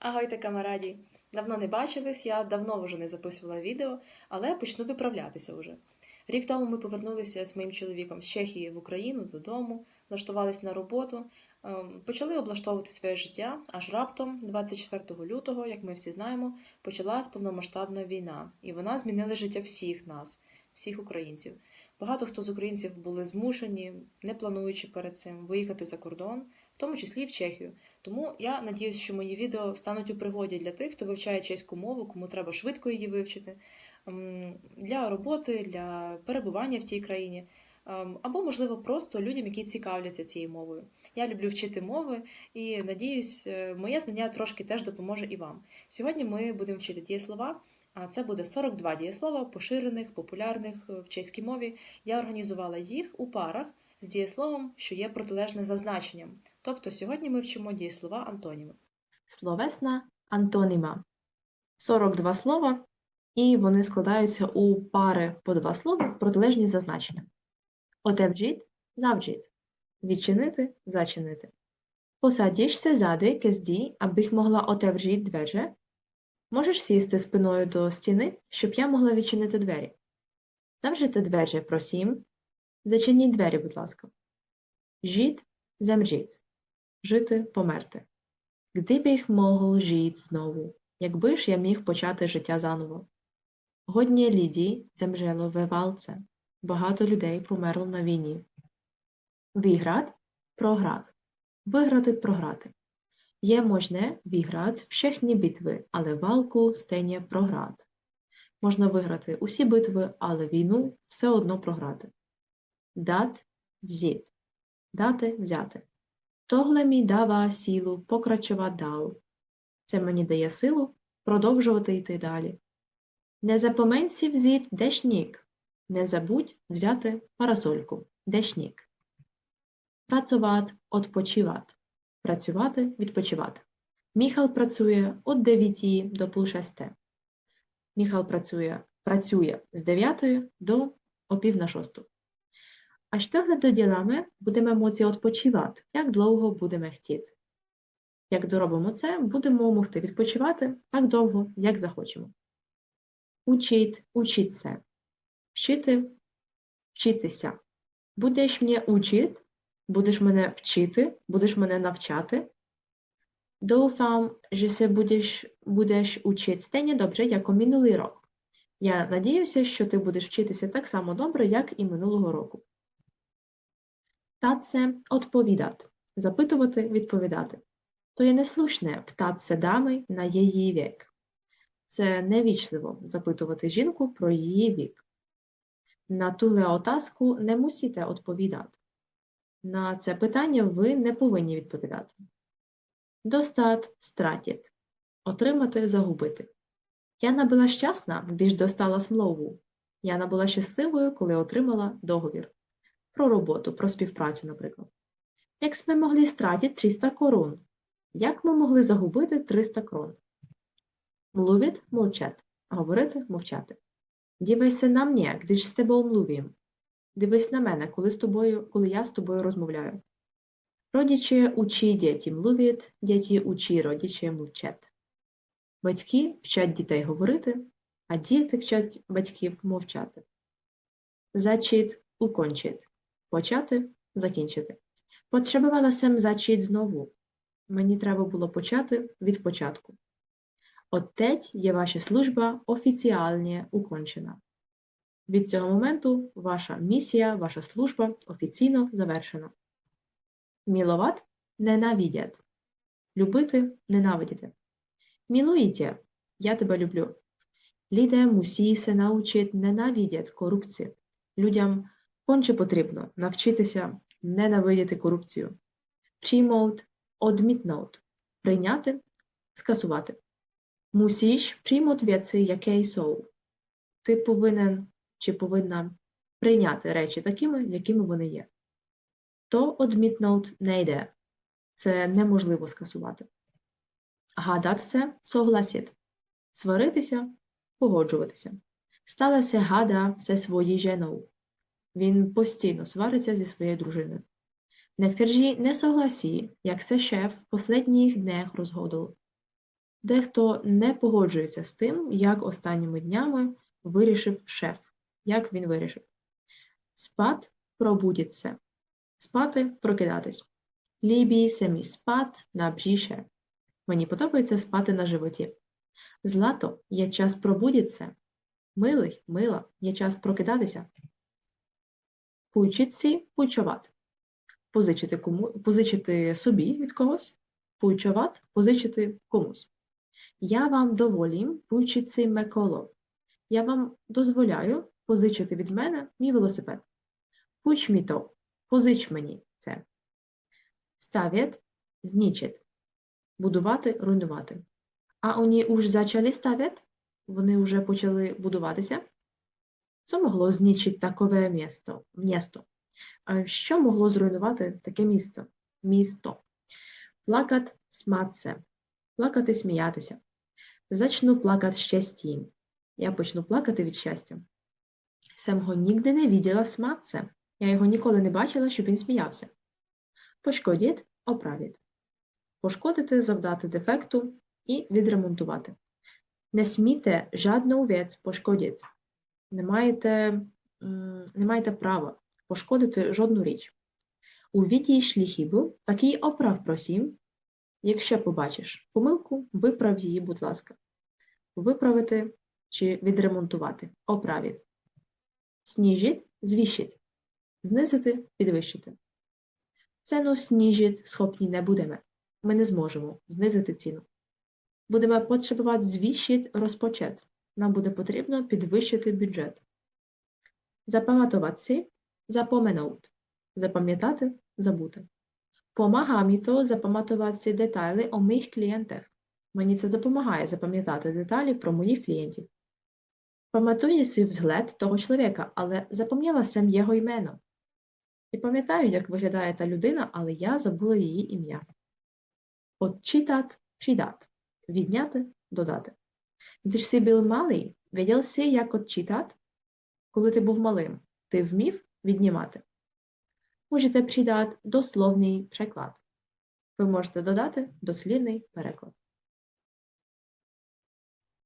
Агойте, камараді! Давно не бачились, я давно вже не записувала відео, але почну виправлятися вже. Рік тому ми повернулися з моїм чоловіком з Чехії в Україну додому, влаштувались на роботу, ем, почали облаштовувати своє життя, аж раптом, 24 лютого, як ми всі знаємо, почалась повномасштабна війна, і вона змінила життя всіх нас, всіх українців. Багато хто з українців були змушені, не плануючи перед цим, виїхати за кордон, тому числі і в Чехію. Тому я надіюсь, що мої відео стануть у пригоді для тих, хто вивчає чеську мову, кому треба швидко її вивчити, ем, для роботи, для перебування в тій країні, ем, або, можливо, просто людям, які цікавляться цією мовою. Я люблю вчити мови і надіюсь, е, моє знання трошки теж допоможе і вам. Сьогодні ми будемо вчити дієслова. А це буде 42 дієслова, поширених, популярних е, в чеській мові. Я організувала їх у парах з дієсловом, що є протилежне за значенням. Тобто сьогодні ми вчимо дієслова антоніми. Словесна антоніма. 42 слова, і вони складаються у пари по два слова, протилежні за значенням. Отевджіт – завджіт. Відчинити – зачинити. Посадишся зади кезді, abych могла отевжіть двері. Можеш сісти спиною до стіни, щоб я могла відчинити двері. Завжити двері, просім. Зачиніть двері, будь ласка. Жіт – земжіт. Жити – померти. Гдибих могл жить знову, якби ж я міг почати життя заново. Годні лідій земжело в валце. Багато людей померло на війні. Віград – проград. Виграти – програти. Є можне віграти všechny битви, але валку стейне проград. Можна виграти усі битви, але війну все одно програти dat взіт. Дати взяти. Тогле мій дава сілу, покрачува дал. Це мені дає силу продовжувати йти далі. Не запоменці взіт дешнік. Не забудь взяти парасольку. Дешнік. Працювати відпочивати. Працювати відпочивати. Міхал працює від 9 до пол 6. Міхал працює працює з 9 до опів на 6. Aż до ділами, будемо móc відпочивати, як довго będziemy chcieć. Як доробимо це, будемо могти відпочивати так довго, як захочемо. Учить, учіть це. Вчити, вчитися. Будеш мене учити, будеш мене вчити, будеш мене навчати. Доуфам, що се будеш, будеш учити стені добре, як у минулий рок. Я надіюся, що ти будеш вчитися так само добре, як і минулого року. Птаться – відповідати. Запитувати, відповідати. То є неслушне птаться дами на її вік. Це невічливо запитувати жінку про її вік. На туле отазку не мусите відповідати. На це питання ви не повинні відповідати. Достат – стратіт. Отримати – загубити. Яна була щасна, když достала смлову. Яна була щасливою, коли отримала договір. Про роботу, про співпрацю, наприклад. Як ми могли стратити 300 корун? Як ми могли загубити 300 крон? Млuvit – молчать. Говорити – мовчати. Дівайся на мене, když з тобою млuvím. Дивись на мене, коли, з тобою, коли я з тобою розмовляю. Родичі учі діті млuvit, діти учі родичі мовчать. Батьки вчать дітей говорити, а діти вчать батьків мовчати. Зачит – укончить. Почати – закінчити. Потребувала сем зачить знову. Мені треба було почати від початку. Отець є ваша служба офіціальне укончена. Від цього моменту ваша місія, ваша служба офіційно завершена. Міловат – ненавидять. Любити – ненавидіти. Мілуїте – я тебе люблю. Ліде мусі се научить ненавидять корупцію. Людям конче потрібно навчитися ненавидіти корупцію. Приймоут – одмітноут. Прийняти – скасувати. Мусіш приймуть віці, яке сou. Ти повинен чи повинна прийняти речі такими, якими вони є. То одмітноут не йде. Це неможливо скасувати. Гадатися – согласіт. Сваритися – погоджуватися. Сталася гада все своїй женою. Він постійно свариться зі своєю дружиною. Нектерджі не согласі, як се шеф в последніх днях розгодил. Дехто не погоджується з тим, як останніми днями вирішив шеф. Як він вирішив? Спать пробудіться. Спати прокидатись. Лібій семі спат на бжіше. Мені подобається спати на животі. Злато є час пробудіться. Милий, мила, є час прокидатися. Пуйчиці пуйчоват. Позичити, кому, позичити собі від когось. Пуйчоват позичити комусь. Я вам доволім пуйчиці меколо. Я вам дозволяю позичити від мене мій велосипед. Пуч мі то, позич мені це. Ставять, знічить. Будувати, руйнувати. А вони уж зачали ставять? Вони вже почали будуватися? Це могло знічити такове місто, місто. Що могло зруйнувати таке місце? Місто. Плакат сматце. Плакати, сміятися. Зачну плакати щастям. Я почну плакати від щастя. Сам його нігде не виділа сматце. Я його ніколи не бачила, щоб він сміявся. Пошкодіть, оправіть. Пошкодити, завдати дефекту і відремонтувати. Не смійте жадну вець пошкодити. Не маєте, не маєте права пошкодити жодну річ. У відійшлі хібу такий оправ просім. Якщо побачиш помилку, виправ її, будь ласка. Виправити чи відремонтувати. Оправіть. Сніжіть, звіщить. Знизити, підвищити. Ціну сніжить схопні не будемо. Ми не зможемо знизити ціну. Будемо потребувати звіщити розпочет. Нам буде потрібно підвищити бюджет. Запам'ятувати, запомenout. Запам'ятати, забути. Помага mi to запам'ятувати деталі о моїх клієнтах. Мені це допомагає запам'ятати деталі про моїх клієнтів. Пам'ятаю си взгляд того чоловіка, але запам'ятала сам його імено. І пам'ятаю, як виглядає та людина, але я забула її ім'я. Отчитат, придат. Відняти, додати. Ти ж си був малий, відділ си, як отчитат? Коли ти був малим, ти вмів віднімати. Можете придати дословний переклад. Ви можете додати дослівний переклад.